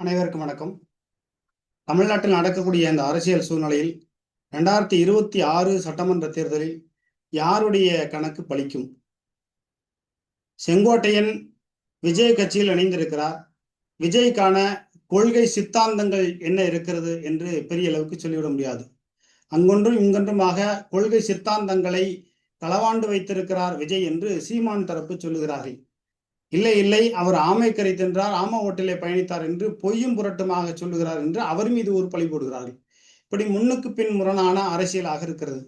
அனைவருக்கும் வணக்கம். தமிழ்நாட்டில் நடக்கக்கூடிய இந்த அரசியல் சூழ்நிலையில் ரெண்டாயிரத்தி இருபத்தி ஆறு சட்டமன்ற தேர்தலில் யாருடைய கணக்கு பலிக்கும்? செங்கோட்டையன் விஜய் கட்சியில் இணைந்திருக்கிறார். விஜய்க்கான கொள்கை சித்தாந்தங்கள் என்ன இருக்கிறது என்று பெரிய அளவுக்கு சொல்லிவிட முடியாது. அங்கொன்றும் இங்கொன்றுமாக கொள்கை சித்தாந்தங்களை களவாண்டு வைத்திருக்கிறார் விஜய் என்று சீமான் தரப்பு சொல்லுகிறார்கள். இல்லை இல்லை அவர் ஆமை கரை தின்றார் ஆம ஓட்டிலே பயணித்தார் என்று பொய்யும் புரட்டுமாக சொல்லுகிறார் என்று அவர் மீது ஒரு பழி போடுகிறார்கள். இப்படி முன்னுக்கு பின் முரணான அரசியலாக இருக்கிறது.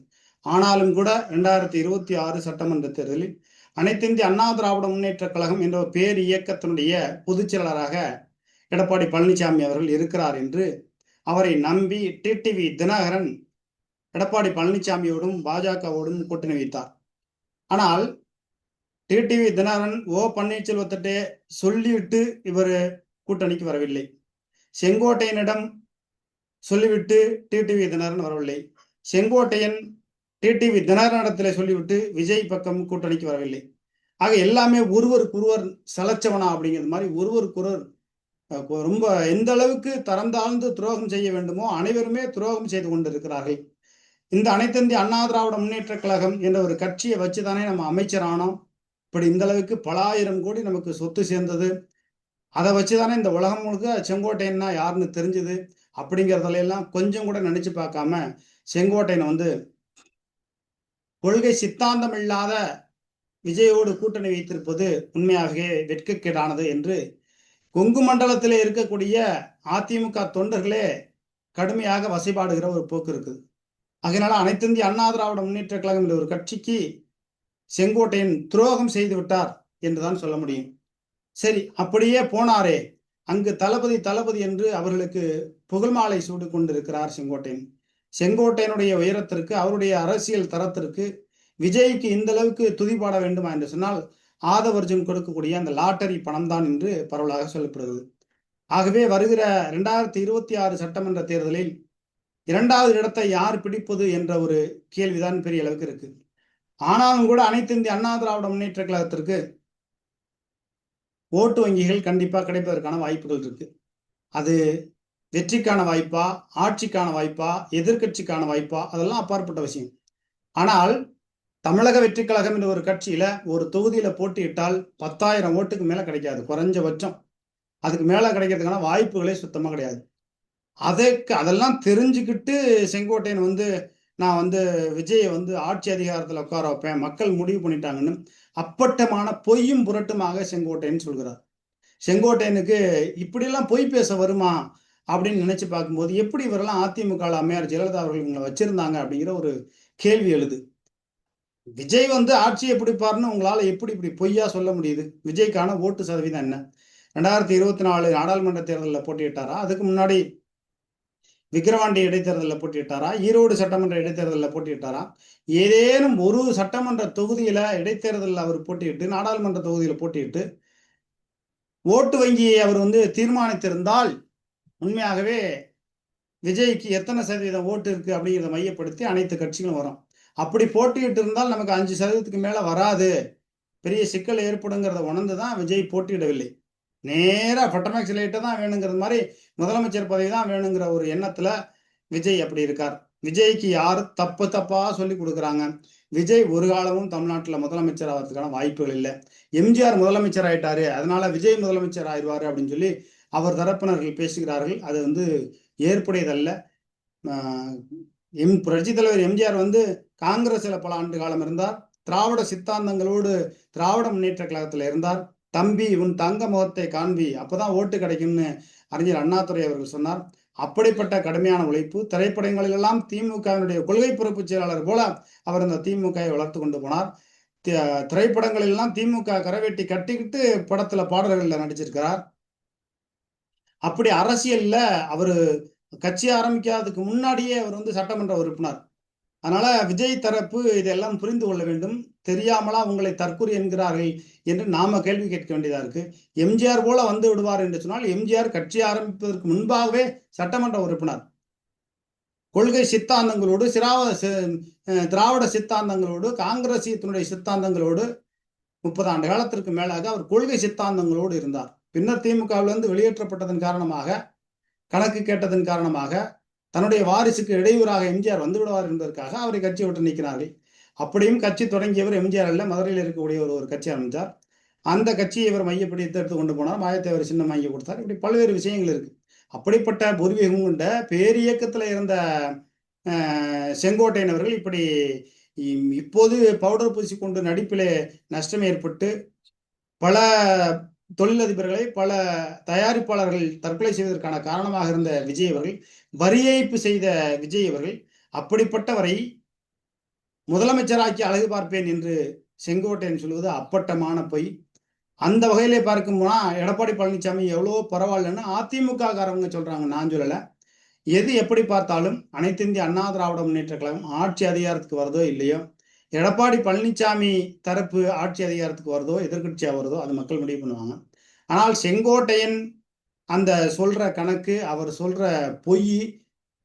ஆனாலும் கூட இரண்டாயிரத்தி இருபத்தி ஆறு சட்டமன்ற தேர்தலில் அனைத்திந்திய அண்ணா திராவிட முன்னேற்ற கழகம் என்ற பேர் இயக்கத்தினுடைய பொதுச் செயலாளராக எடப்பாடி பழனிசாமி அவர்கள் இருக்கிறார் என்று அவரை நம்பி டிடிவி தினகரன் எடப்பாடி பழனிசாமியோடும் பாஜகவோடும் கூட்டணி வைத்தார். ஆனால் டிடிவி தினகரன் ஓ பன்னீர்செல்வத்திட்டே சொல்லிவிட்டு இவர் கூட்டணிக்கு வரவில்லை. செங்கோட்டையனிடம் சொல்லிவிட்டு டிடிவி தினகரன் வரவில்லை. செங்கோட்டையன் டிடிவி தினகரனிடத்தில் சொல்லிவிட்டு விஜய் பக்கம் கூட்டணிக்கு வரவில்லை. ஆக எல்லாமே ஒருவருக்கு ஒருவர் சலச்சவனா அப்படிங்கிறது மாதிரி ஒருவருக்கொருவர் ரொம்ப எந்த அளவுக்கு தரந்தாழ்ந்து துரோகம் செய்ய வேண்டுமோ அனைவருமே துரோகம் செய்து கொண்டிருக்கிறார்கள். இந்த அனைத்திந்திய அண்ணா திராவிட முன்னேற்ற கழகம் என்ற ஒரு கட்சியை வச்சுதானே நம்ம அமைச்சரானோம். இப்படி இந்த அளவுக்கு பல ஆயிரம் கோடி நமக்கு சொத்து சேர்ந்தது. அதை வச்சு தானே இந்த உலகம் முழுக்க செங்கோட்டையன்னா யாருன்னு தெரிஞ்சுது. அப்படிங்கிறதுலையெல்லாம் கொஞ்சம் கூட நினைச்சு பார்க்காம செங்கோட்டையனை வந்து கொள்கை சித்தாந்தம் இல்லாத விஜயோடு கூட்டணி வைத்திருப்பது உண்மையாகவே வெட்கக்கேடானது என்று கொங்கு மண்டலத்தில் இருக்கக்கூடிய அதிமுக தொண்டர்களே கடுமையாக வசைபாடுகிற ஒரு போக்கு இருக்குது. அதனால அனைத்திந்திய அண்ணா திராவிட முன்னேற்ற கழகம் ஒரு கட்சிக்கு செங்கோட்டையன் துரோகம் செய்து விட்டார் என்றுதான் சொல்ல முடியும். சரி அப்படியே போனாரே. அங்கு தளபதி தளபதி என்று அவர்களுக்கு புகழ் மாலை சூடு கொண்டிருக்கிறார் செங்கோட்டையன். செங்கோட்டையனுடைய உயரத்திற்கு அவருடைய அரசியல் தரத்திற்கு விஜய்க்கு இந்த அளவுக்கு துதிபாட வேண்டுமா என்று சொன்னால் ஆதவர்ஜன் கொடுக்கக்கூடிய அந்த லாட்டரி பணம் தான் என்று பரவலாக சொல்லப்படுகிறது. ஆகவே வருகிற இரண்டாயிரத்தி இருபத்தி ஆறு சட்டமன்ற தேர்தலில் இரண்டாவது இடத்தை யார் பிடிப்பது என்ற ஒரு கேள்விதான் பெரிய அளவுக்கு இருக்கு. ஆனாலும் கூட அனைத்து இந்திய அண்ணா திராவிட முன்னேற்ற கழகத்திற்கு ஓட்டு வங்கிகள் கண்டிப்பாக கிடைப்பதற்கான வாய்ப்புகள் இருக்கு. அது வெற்றிக்கான வாய்ப்பா ஆட்சிக்கான வாய்ப்பா எதிர்கட்சிக்கான வாய்ப்பா அதெல்லாம் அப்பாற்பட்ட விஷயம். ஆனால் தமிழக வெற்றி கழகம் என்ற ஒரு கட்சியில ஒரு தொகுதியில போட்டியிட்டால் பத்தாயிரம் ஓட்டுக்கு மேல கிடைக்காது குறைஞ்சபட்சம். அதுக்கு மேல கிடைக்கிறதுக்கான வாய்ப்புகளே சுத்தமா கிடையாது. அதற்கு அதெல்லாம் தெரிஞ்சுக்கிட்டு செங்கோட்டையன் வந்து நான் வந்து விஜயை வந்து ஆட்சி அதிகாரத்தில் உட்கார வைப்பேன். மக்கள் முடிவு பண்ணிட்டாங்கன்னு அப்பட்டமான பொய்யும் புரட்டுமாக செங்கோட்டையன் சொல்கிறார். செங்கோட்டையனுக்கு இப்படியெல்லாம் பொய் பேச வருமா அப்படின்னு நினைச்சு பார்க்கும்போது எப்படி இவரெல்லாம் அதிமுக அம்மையார் ஜெயலலிதா அவர்கள் இவங்களை வச்சிருந்தாங்க அப்படிங்கிற ஒரு கேள்வி எழுது. விஜய் வந்து ஆட்சியை பாருன்னு உங்களால எப்படி இப்படி பொய்யா சொல்ல முடியுது? விஜய்க்கான ஓட்டு சதவீதம் என்ன? ரெண்டாயிரத்தி இருபத்தி நாலு நாடாளுமன்ற தேர்தலில் போட்டியிட்டாரா? அதுக்கு முன்னாடி விக்கிரவாண்டி இடைத்தேர்தலில் போட்டியிட்டாரா? ஈரோடு சட்டமன்ற இடைத்தேர்தலில் போட்டியிட்டாரா? ஏதேனும் ஒரு சட்டமன்ற தொகுதியில் இடைத்தேர்தலில் அவர் போட்டியிட்டு நாடாளுமன்ற தொகுதியில் போட்டியிட்டு ஓட்டு வங்கியை அவர் வந்து தீர்மானித்திருந்தால் உண்மையாகவே விஜய்க்கு எத்தனை சதவீதம் ஓட்டு இருக்குது அப்படிங்கிறத மையப்படுத்தி அனைத்து கட்சிகளும் வரும். அப்படி போட்டியிட்டு இருந்தால் நமக்கு அஞ்சு சதவீதத்துக்கு மேலே வராது. பெரிய சிக்கல் ஏற்படுங்கிறத உணர்ந்து தான் விஜய் போட்டியிடவில்லை. நேராக பட்டமேக்ஸ் லைட்டை தான் வேணுங்கிறது மாதிரி முதலமைச்சர் பதவி தான் வேணுங்கிற ஒரு எண்ணத்துல விஜய் அப்படி இருக்கார். விஜய்க்கு யார் தப்பு தப்பா சொல்லி கொடுக்குறாங்க? விஜய் ஒரு காலமும் தமிழ்நாட்டில் முதலமைச்சர் ஆகிறதுக்கான வாய்ப்புகள் இல்லை. எம்ஜிஆர் முதலமைச்சர் ஆயிட்டாரு அதனால விஜய் முதலமைச்சர் ஆயிடுவாரு அப்படின்னு சொல்லி அவர் தரப்பினர்கள் பேசுகிறார்கள். அது வந்து ஏற்புடையதல்ல. எம் புரட்சித் தலைவர் எம்ஜிஆர் வந்து காங்கிரஸில் பல ஆண்டு காலம் இருந்தார். திராவிட சித்தாந்தங்களோடு திராவிட முன்னேற்ற கழகத்தில் இருந்தார். தம்பி உன் தங்க முகத்தை காண்பி. அப்போதான் ஓட்டு கிடைக்கும்னு அறிஞர் அண்ணாதுரை அவர்கள் சொன்னார். அப்படிப்பட்ட கடுமையான உழைப்பு திரைப்படங்களிலெல்லாம் திமுகவினுடைய கொள்கை பொறுப்பு செயலாளர் போல அவர் அந்த திமுகவை வளர்த்து கொண்டு போனார். திரைப்படங்களிலெல்லாம் திமுக கரவேட்டி கட்டிக்கிட்டு படத்துல பாடல்களில் நடிச்சிருக்கிறார். அப்படி அரசியல்ல அவர் கட்சி ஆரம்பிக்காததுக்கு முன்னாடியே அவர் வந்து சட்டமன்ற உறுப்பினர். அதனால விஜய் தரப்பு இதெல்லாம் புரிந்து கொள்ள வேண்டும். தெரியாமலா உங்களை தற்கொலை என்கிறார்கள் என்று நாம கேள்வி கேட்க வேண்டியதா இருக்கு. எம்ஜிஆர் போல வந்து விடுவார் என்று சொன்னால் எம்ஜிஆர் கட்சி ஆரம்பிப்பதற்கு முன்பாகவே சட்டமன்ற உறுப்பினர். கொள்கை சித்தாந்தங்களோடு சிராவ திராவிட சித்தாந்தங்களோடு காங்கிரசியத்தினுடைய சித்தாந்தங்களோடு முப்பது ஆண்டு காலத்திற்கு மேலாக அவர் கொள்கை சித்தாந்தங்களோடு இருந்தார். பின்னர் திமுகவிலிருந்து வெளியேற்றப்பட்டதன் காரணமாக கணக்கு கேட்டதன் காரணமாக தன்னுடைய வாரிசுக்கு இடையூறாக எம்ஜிஆர் வந்துவிடுவார் என்பதற்காக அவரை கட்சி விட்டு நிற்கிறார்கள் அப்படியும் கட்சி தொடங்கியவர் எம்ஜிஆர் அல்ல மதுரையில் இருக்கக்கூடிய ஒரு ஒரு கட்சி ஆரம்பித்தார் அந்த கட்சியை இவர் மையப்படி எடுத்து கொண்டு போனார். மாயத்தேவர் சின்னம் வாங்கி கொடுத்தார். இப்படி பல்வேறு விஷயங்கள் இருக்கு. அப்படிப்பட்ட பூர்வீகம் கொண்ட பேரியக்கத்தில் இருந்த செங்கோட்டையன் அவர்கள் இப்படி இப்போது பவுடர் பூசி கொண்டு நடிப்பிலே நஷ்டம் ஏற்பட்டு பல தொழிலதிபர்களை பல தயாரிப்பாளர்கள் தற்கொலை செய்வதற்கான காரணமாக இருந்த விஜய் அவர்கள் வரி ஏய்ப்பு செய்த விஜய் அவர்கள் அப்படிப்பட்டவரை முதலமைச்சராக்கி அழகு பார்ப்பேன் என்று செங்கோட்டையன் சொல்வது அப்பட்டமான பொய். அந்த வகையிலே பார்க்கும்போனா எடப்பாடி பழனிசாமி எவ்வளோ பரவாயில்லன்னு அதிமுக காரவங்க சொல்றாங்க. நான் சொல்லலை. எது எப்படி பார்த்தாலும் அனைத்து இந்திய அண்ணா திராவிட முன்னேற்ற கழகம் ஆட்சி அதிகாரத்துக்கு வருதோ இல்லையோ எடப்பாடி பழனிசாமி தரப்பு ஆட்சி அதிகாரத்துக்கு வருதோ எதிர்கட்சியாக வருதோ அது மக்கள் முடிவு பண்ணுவாங்க. ஆனால் செங்கோட்டையன் அந்த சொல்ற கணக்கு அவர் சொல்ற பொய்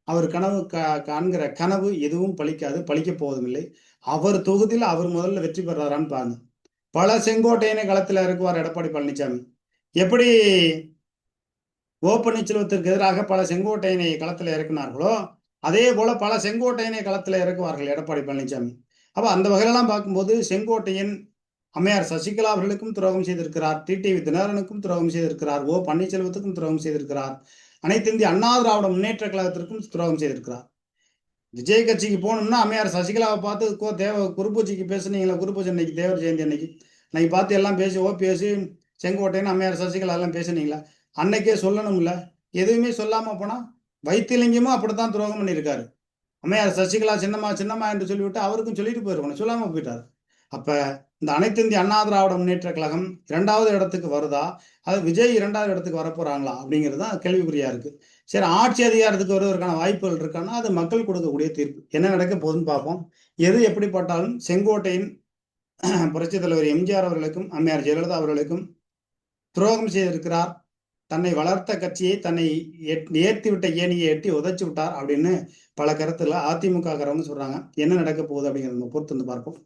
அவர் கனவு காண்கிற கனவு எதுவும் பழிக்காது பழிக்க போவதுமில்லை. அவர் தொகுதியில் அவர் முதல்ல வெற்றி பெறாரான்னு பாருங்க. பல செங்கோட்டையனை களத்தில் இருக்குவார் எடப்பாடி பழனிசாமி எப்படி ஓ பன்னீர்செல்வத்திற்கு எதிராக பல செங்கோட்டையனை களத்தில் இறக்கினார்களோ அதே போல பல செங்கோட்டையனை களத்தில் இறக்குவார்கள் எடப்பாடி பழனிசாமி அப்போ அந்த வகையிலலாம் பார்க்கும்போது செங்கோட்டையன் அம்மையார் சசிகலா அவர்களுக்கும் துரோகம் செய்திருக்கிறார். டிடிவி தினகரனுக்கும் துரோகம் செய்திருக்கிறார். ஓ. பன்னீர்செல்வத்துக்கும் துரோகம் செய்திருக்கிறார். அனைத்து இந்திய அண்ணா திராவிட முன்னேற்ற கழகத்திற்கும் துரோகம் செய்திருக்கிறார். விஜய் கட்சிக்கு போகணும்னா அம்மையார் சசிகலாவை பார்த்து கோ தேவ குருபூஜைக்கு பேசுனீங்களா குருபூஜை அன்னைக்கு தேவர் ஜெயந்தி அன்னைக்கு. அன்னைக்கு பார்த்து எல்லாம் பேசி ஓ பேசி செங்கோட்டையன் அம்மையார் சசிகலா எல்லாம் பேசுனீங்களா. அன்னைக்கே சொல்லணும்ல. எதுவுமே சொல்லாமல் போனால் வைத்தியலிங்கமும் அப்படித்தான் துரோகம் பண்ணியிருக்காரு. அம்மையார் சசிகலா சின்னம்மா சின்னம்மா என்று சொல்லிவிட்டு அவருக்கும் சொல்லிட்டு போயிருக்கணும். சொல்லாமல் போயிட்டார். அப்போ இந்த அனைத்து இந்திய அண்ணா திராவிட முன்னேற்ற கழகம் இரண்டாவது இடத்துக்கு வருதா? அது விஜய் இரண்டாவது இடத்துக்கு வரப்போறாங்களா? அப்படிங்கிறது தான் கேள்விக்குறியா இருக்கு. சரி ஆட்சி அதிகாரத்துக்கு வருவதற்கான வாய்ப்புகள் இருக்கான்னா அது மக்கள் கொடுக்கக்கூடிய தீர்ப்பு. என்ன நடக்க போகுதுன்னு பார்ப்போம். எது எப்படிப்பட்டாலும் செங்கோட்டையின் புரட்சி தலைவர் எம்ஜிஆர் அவர்களுக்கும் அம்மையார் ஜெயலலிதா அவர்களுக்கும் துரோகம் செய்திருக்கிறார். தன்னை வளர்த்த கட்சியை தன்னை ஏற்றி விட்ட ஏனியை எட்டி உதச்சி விட்டார் அப்படின்னு பல கருத்துல அதிமுக காரவங்க சொல்றாங்க என்ன நடக்க போகுது அப்படிங்கிறத பொறுத்து வந்து பார்ப்போம்.